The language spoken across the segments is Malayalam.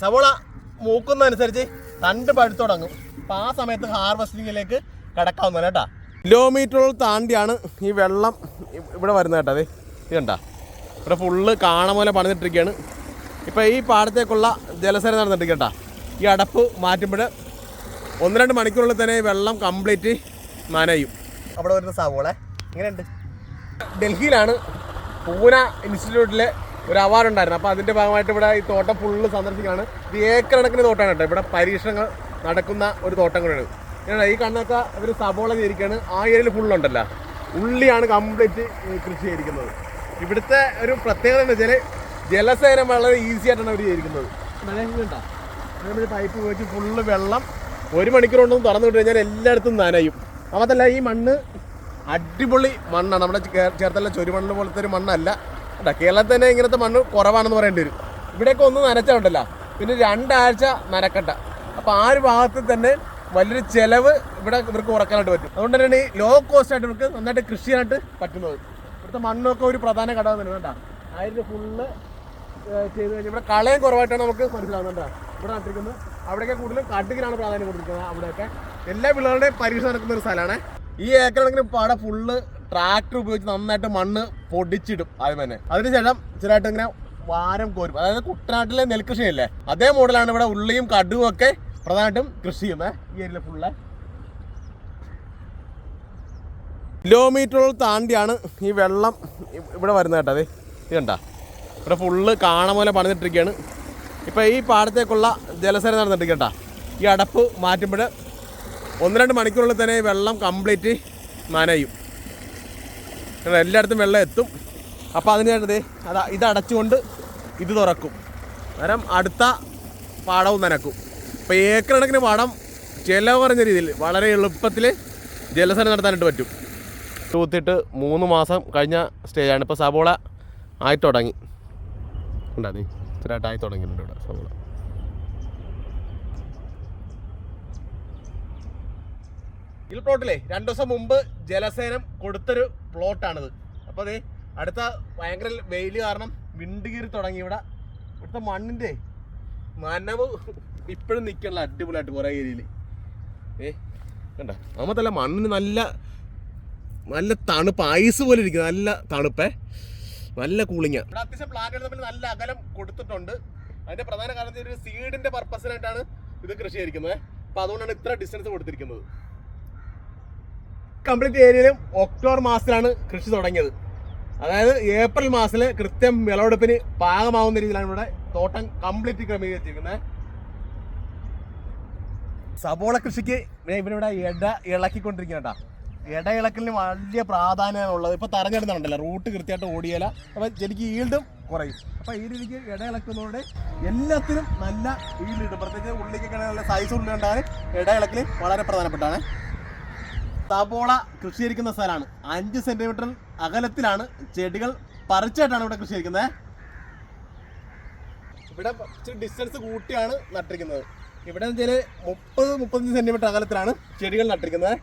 സവോള മൂക്കുന്നതനുസരിച്ച് തണ്ട് പഴുത്തു തുടങ്ങും. അപ്പം ആ സമയത്ത് ഹാർവസ്റ്റിങ്ങിലേക്ക് കിടക്കാവുന്നതാണ് കേട്ടാ. കിലോമീറ്ററുകൾ താണ്ടിയാണ് ഈ വെള്ളം ഇവിടെ വരുന്നത് കേട്ടോ അതെ ഇത് കണ്ടാ. ഇവിടെ ഫുള്ള് കാണ പോലെ പണിതിട്ടിരിക്കുകയാണ്. ഇപ്പം ഈ പാടത്തേക്കുള്ള ജലസേന നടന്നിട്ട് കേട്ടാ. ഈ അടപ്പ് മാറ്റുമ്പോൾ ഒന്ന് രണ്ട് മണിക്കൂറിൽ തന്നെ വെള്ളം കംപ്ലീറ്റ് നനയും. അവിടെ വരുന്ന സവോള. ഇങ്ങനെയുണ്ട്. ഡൽഹിയിലാണ് പൂന ഇൻസ്റ്റിറ്റ്യൂട്ടിലെ ഒരു അവാർഡ് ഉണ്ടായിരുന്നു. അപ്പോൾ അതിന്റെ ഭാഗമായിട്ട് ഇവിടെ ഈ തോട്ടം ഫുള്ള് സന്ദർശിക്കുകയാണ്. ഇത് ഏക്കർ കണക്കിന് തോട്ടമാണ് കേട്ടോ. ഇവിടെ പരീക്ഷണങ്ങൾ നടക്കുന്ന ഒരു തോട്ടം കൂടെയാണ്. ഈ കണ്ണൊക്കെ ഇവർ സബോള ചെയ്തിരിക്കുകയാണ്. ആ ഏരിയയിൽ ഫുള്ളുണ്ടല്ലോ ഉള്ളിയാണ് കംപ്ലീറ്റ് കൃഷി ചെയ്തിരിക്കുന്നത്. ഇവിടുത്തെ ഒരു പ്രത്യേകത എന്ന് വെച്ചാൽ ജലസേനം വളരെ ഈസി ആയിട്ടാണ് അവർ ചെയ്തിരിക്കുന്നത്. അതേപോലെ പൈപ്പ് വെച്ച് ഫുള്ള് വെള്ളം ഒരു മണിക്കൂർ കൊണ്ടൊന്നും തുറന്നു വിട്ട് കഴിഞ്ഞാൽ എല്ലായിടത്തും നനയും. അപ്പോൾ മാത്രമല്ല ഈ മണ്ണ് അടിപൊളി മണ്ണാണ്. നമ്മുടെ ചേർത്തല്ല ചേർത്തല ചൊരുമണ്ണ് പോലത്തെ ഒരു മണ്ണല്ല. കേട്ടോ കേരളത്തിൽ തന്നെ ഇങ്ങനത്തെ മണ്ണ് കുറവാണെന്ന് പറയേണ്ടി വരും. ഇവിടെയൊക്കെ ഒന്ന് നനച്ചുണ്ടല്ലോ പിന്നെ രണ്ടാഴ്ച നനക്കട്ട അപ്പോൾ ആ ഒരു ഭാഗത്ത് തന്നെ വലിയൊരു ചെലവ് ഇവിടെ ഇവർക്ക് കുറക്കാനായിട്ട് പറ്റും. അതുകൊണ്ട് തന്നെയാണ് ഈ ലോ കോസ്റ്റ് ആയിട്ട് ഇവർക്ക് നന്നായിട്ട് കൃഷി ചെയ്യാനായിട്ട് പറ്റുന്നത്. ഇവിടുത്തെ മണ്ണൊക്കെ ഒരു പ്രധാന ഘടകം തന്നെ കേട്ടോ ആയിരം ഫുള്ള് ചെയ്ത് കഴിഞ്ഞാൽ ഇവിടെ കളയും കുറവായിട്ടാണ് നമുക്ക് മനസ്സിലാവുന്നുണ്ട് ഇവിടെ നട്ടിരിക്കുന്നത്. അവിടെയൊക്കെ കൂടുതലും കടുകിലാണ് പ്രാധാന്യം കൊടുത്തിരിക്കുന്നത് അവിടെയൊക്കെ. എല്ലാ വിളകളുടെയും പരീക്ഷ നടക്കുന്ന ഒരു സ്ഥലമാണ്. ഈ ഏക്കറാണെങ്കിലും പാടെ ഫുള്ള് ട്രാക്ടർ ഉപയോഗിച്ച് നന്നായിട്ട് മണ്ണ് പൊടിച്ചിടും ആദ്യം തന്നെ. അതിനുശേഷം ചെറുതായിട്ട് ഇങ്ങനെ വാരം കോരും. അതായത് കുട്ടനാട്ടിലെ നെൽകൃഷിയല്ലേ? അതേ മോഡലാണ് ഇവിടെ ഉള്ളിയും കടുവും ഒക്കെ പ്രധാനമായിട്ടും കൃഷി ചെയ്യുന്നത്. ഈ ഏരിയ ഫുള്ള് കിലോമീറ്ററുകൾ താണ്ടിയാണ് ഈ വെള്ളം ഇവിടെ വരുന്നത് കേട്ടോ അതെ ഇത് കണ്ട. ഇവിടെ ഫുള്ള് കാണ പോലെ പണിതിട്ടിരിക്കുകയാണ്. ഇപ്പം ഈ പാടത്തേക്കുള്ള ജലസേന നടന്നിട്ട് കേട്ടാ. ഈ അടപ്പ് മാറ്റുമ്പോൾ ഒന്ന് രണ്ട് മണിക്കൂറിൽ തന്നെ ഈ വെള്ളം കംപ്ലീറ്റ് നനയും എല്ലായിടത്തും വെള്ളം എത്തും. അപ്പോൾ അതിന് അത് ഇത് അടച്ചുകൊണ്ട് ഇത് തുറക്കും. അന്നേരം അടുത്ത പാടവും നനക്കും. ഇപ്പോൾ ഏക്കർ കണക്കിന് പാടം ചിലവ് കുറഞ്ഞ രീതിയിൽ വളരെ എളുപ്പത്തിൽ ജലസേന നടത്താനായിട്ട് പറ്റും. തൂത്തിട്ട് മൂന്ന് മാസം കഴിഞ്ഞ സ്റ്റേജാണ് ഇപ്പോൾ സബോള ആയി തുടങ്ങി. ഉണ്ടാ നീ? ഇത്രയായിട്ട് ആയി തുടങ്ങിയിട്ടുണ്ട് ഇവിടെ സബോള ഈ പ്ലോട്ടിലെ രണ്ടു ദിവസം മുമ്പ് ജലസേനം കൊടുത്തൊരു പ്ലോട്ടാണിത്. അപ്പോൾ അതെ അടുത്ത ഭയങ്കര വെയിൽ കാരണം വിണ്ട് കീറി തുടങ്ങി ഇവിടെ. ഇവിടുത്തെ മണ്ണിന്റെ നനവ് ഇപ്പോഴും നിൽക്കണല്ലോ അടിപൊളിയായിട്ട് കുറേ ഏരിയയിൽ ഏ കണ്ട? നമുക്കല്ല മണ്ണിന് നല്ല നല്ല തണുപ്പ് ഐസ് പോലെ ഇരിക്കും നല്ല തണുപ്പേ. നല്ല കൂളിങ് ഇവിടെ അത്യാവശ്യം പ്ലാന്റുകൾ തമ്മിൽ നല്ല അകലം കൊടുത്തിട്ടുണ്ട്. അതിന്റെ പ്രധാന കാരണം സീഡിന്റെ പർപ്പസിനായിട്ടാണ് ഇത് കൃഷി ചെയ്തിരിക്കുന്നത്. അപ്പൊ അതുകൊണ്ടാണ് ഇത്ര ഡിസ്റ്റൻസ് കൊടുത്തിരിക്കുന്നത്. കംപ്ലീറ്റ് ഏരിയയിലും ഒക്ടോബർ മാസത്തിലാണ് കൃഷി തുടങ്ങിയത്. അതായത് ഏപ്രിൽ മാസത്തിൽ കൃത്യം വിളവെടുപ്പിന് പാകമാവുന്ന രീതിയിലാണ് ഇവിടെ തോട്ടം കംപ്ലീറ്റ് ക്രമീകരിച്ചിരിക്കുന്നത് സബോള കൃഷിക്ക് ഇവരിവിടെ ഇട ഇളക്കിക്കൊണ്ടിരിക്കുന്ന ഇട ഇളക്കലിന് വലിയ പ്രാധാന്യമാണ് ഉള്ളത് ഇപ്പോൾ തറഞ്ഞെടുന്നുണ്ടല്ലോ റൂട്ട് കൃത്യമായിട്ട് ഓടിയല അപ്പോൾ ശരിക്ക് ഈൽഡും കുറയും. അപ്പോൾ ഈ രീതിക്ക് ഇട ഇളക്കുന്നതോടെ എല്ലാത്തിനും നല്ല ഈൽഡ് കിട്ടും. പ്രത്യേകിച്ച് ഉള്ളിക്കൊക്കെ നല്ല സൈസ് ഉള്ളിലുണ്ടാകാൻ ഇട ഇളക്കൽ വളരെ പ്രധാനപ്പെട്ടാണ് സബോള കൃഷിയിരിക്കുന്ന സ്ഥലമാണ്. അഞ്ച് സെന്റിമീറ്റർ അകലത്തിലാണ് ചെടികൾ പറിച്ചായിട്ടാണ് ഇവിടെ കൃഷി ചെയ്തിരിക്കുന്നത് ഇവിടെ ഡിസ്റ്റൻസ് കൂട്ടിയാണ് നട്ടിരിക്കുന്നത്. ഇവിടെ വെച്ചാൽ മുപ്പത് മുപ്പത്തഞ്ച് സെന്റിമീറ്റർ അകലത്തിലാണ് ചെടികൾ നട്ടിരിക്കുന്നത്.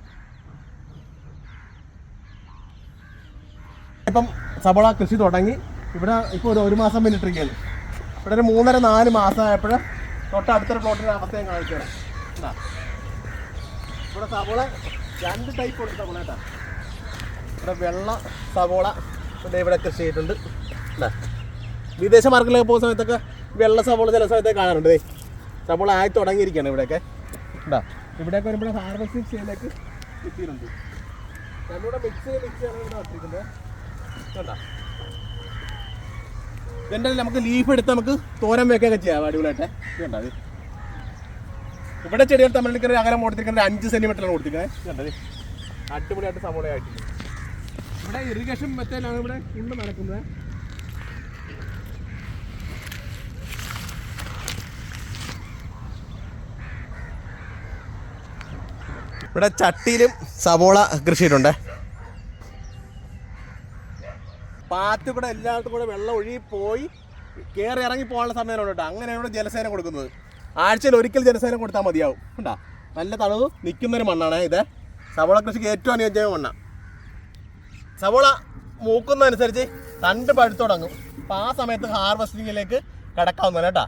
ഇപ്പം സബോള കൃഷി തുടങ്ങി. ഇവിടെ ഇപ്പോൾ ഒരു ഒരു മാസം പിന്നിട്ടിരിക്കുകയാണ്. ഇവിടെ ഒരു മൂന്നര നാല് മാസമായപ്പോഴും തൊട്ട് അടുത്തൊരു പ്ലോട്ടിന്റെ അവസ്ഥയും കാണിച്ചു ഇവിടെ സബോള രണ്ട് ടൈപ്പ് ഉണ്ട് സവോള കേട്ടോ ഇവിടെ വെള്ള സവോള ഇവിടെ കൃഷി ചെയ്തിട്ടുണ്ട്. വിദേശ മാർക്കറ്റിലൊക്കെ പോകുന്ന സമയത്തൊക്കെ വെള്ള സവോള ചില സമയത്തൊക്കെ കാണാറുണ്ട്. സവോള ആയി തുടങ്ങിയിരിക്കുകയാണ് ഇവിടെയൊക്കെ. ഉണ്ടോ ഇവിടെയൊക്കെ വരുമ്പോൾ ഹാർവെസ്റ്റിംഗ് സ്റ്റേജിലേക്ക് എത്തിയിട്ടുണ്ട് രണ്ടുകൂടെ മിക്സ് മിക്സ് ചെയ്യാണ് കണ്ടാ? ഇതിന്റെ നമുക്ക് ലീഫ് എടുത്ത് നമുക്ക് തോരൻ വെക്കുകയൊക്കെ ചെയ്യാം. അടിപൊളിയായിട്ട്. ഇത് കണ്ടാ ഇത് ഇവിടെ ചെടികൾ തമ്മിൽ അകലം കൊടുത്തിരിക്കുന്നത് അഞ്ച് സെന്റിമീറ്ററാണ് കൊടുത്തിരിക്കുന്നത്. അടിപൊളിയായിട്ട് സബോളയായിട്ടുണ്ട് ഇവിടെ ഇറിഗേഷൻ മെത്തേലാണ് ഇവിടെ കൊണ്ട് നടക്കുന്നത്. ഇവിടെ ചട്ടിയിലും സവോള കൃഷിയിട്ടുണ്ട് പാത്ത് കൂടെ എല്ലായിടത്തും കൂടെ വെള്ളം ഒഴുകി പോയി കയറി ഇറങ്ങി പോകാനുള്ള സമയമാണ് കേട്ടോ. അങ്ങനെയാണ് ഇവിടെ ജലസേന കൊടുക്കുന്നത്. ആഴ്ചയിൽ ഒരിക്കൽ ജലസേന കൊടുത്താൽ മതിയാവും. കണ്ടാ? നല്ല തണവ് നിൽക്കുന്നൊരു മണ്ണാണ് ഇത്. സവോള കൃഷിക്ക് ഏറ്റവും അനുയോജ്യമായ മണ്ണാണ് സവോള മൂക്കുന്നതനുസരിച്ച് തണ്ട് പഴുത്തുടങ്ങും അപ്പോൾ ആ സമയത്ത് ഹാർവെസ്റ്റിങ്ങിലേക്ക് കിടക്കാവുന്നതാണ് കേട്ടോ.